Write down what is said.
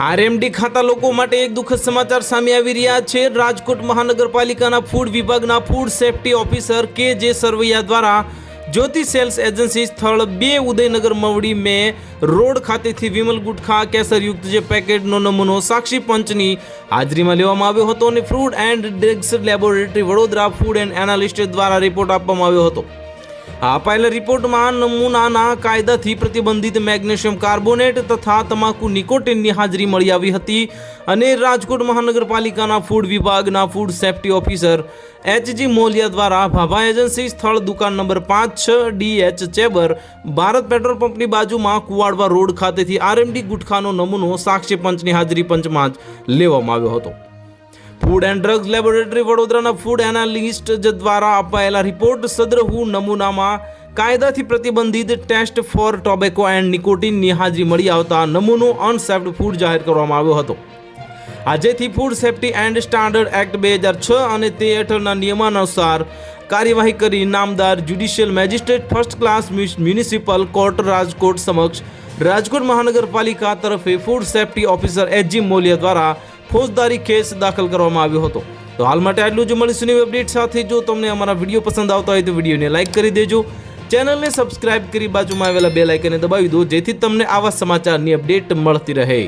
RMD ખાતા લોકો માટે એક દુઃખદ સમાચાર સામે આવી રહ્યા છે. રાજકોટ મહાનગરપાલિકાના ફૂડ વિભાગના ફૂડ સેફ્ટી ઓફિસર કે જે સરવૈયા દ્વારા જ્યોતિ સેલ્સ એજન્સી સ્થળ બે ઉદયનગર મવડી મેં રોડ ખાતેથી વિમલ ગુટખા કેસરયુક્ત જે પેકેટનો નમૂનો સાક્ષી પંચની હાજરીમાં લેવામાં આવ્યો હતો અને food and drugs laboratory Vadodara food and analyst દ્વારા રિપોર્ટ આપવામાં આવ્યો હતો. આ અપાયેલા રિપોર્ટમાં નમૂનાના કાયદાથી પ્રતિબંધિત મેગ્નેશિયમ કાર્બોનેટ તથા તમાકુ નિકોટિનની હાજરી મળી આવી હતી અને રાજકોટ મહાનગરપાલિકાના ફૂડ વિભાગના food safety officer HG Moliya દ્વારા ભાભા એજન્સી સ્થળ દુકાન નંબર પાંચ છ D H chamber Bharat petrol પંપની બાજુમાં કુવાડવા રોડ ખાતેથી આરએમડી ગુટખાનો નમૂનો સાક્ષી પંચની હાજરી પંચમાં જ લેવામાં આવ્યો હતો. ફૂડ એન્ડ ડ્રગ્સ લેબોરેટરી વડોદરાના ફૂડ એનાલિસ્ટ દ્વારા અપાયેલા રિપોર્ટ સદ્રહુ નમૂનામાં કાયદાથી પ્રતિબંધિત ટેસ્ટ ફોર ટોબેકો એન્ડ નિકોટિનની હાજરી મળી આવતા નમૂનો અનસેફ્ડ ફૂડ જાહેર કરવામાં આવ્યો હતો. આજેથી food safety and standard act બે હજાર છ અને તે હેઠળના નિયમાનુસાર કાર્યવાહી કરી નામદાર judicial magistrate first class municipal court Rajkot સમક્ષ રાજકોટ મહાનગરપાલિકા તરફે food safety officer HG Moliya દ્વારા ફોજદારી કેસ દાખલ કરવામાં આવ્યો હતો. તો હાલ માટે આટલું જ. મળીશું નવી અપડેટ સાથે. જો તમને અમારા વીડિયો પસંદ આવતા હોય તો વિડીયોને લાઇક કરી દેજો. ચેનલને સબસ્ક્રાઇબ કરી બાજુમાં આવેલા બે લાઇકને દબાવી દો, જેથી તમને આવા સમાચારની અપડેટ મળતી રહે.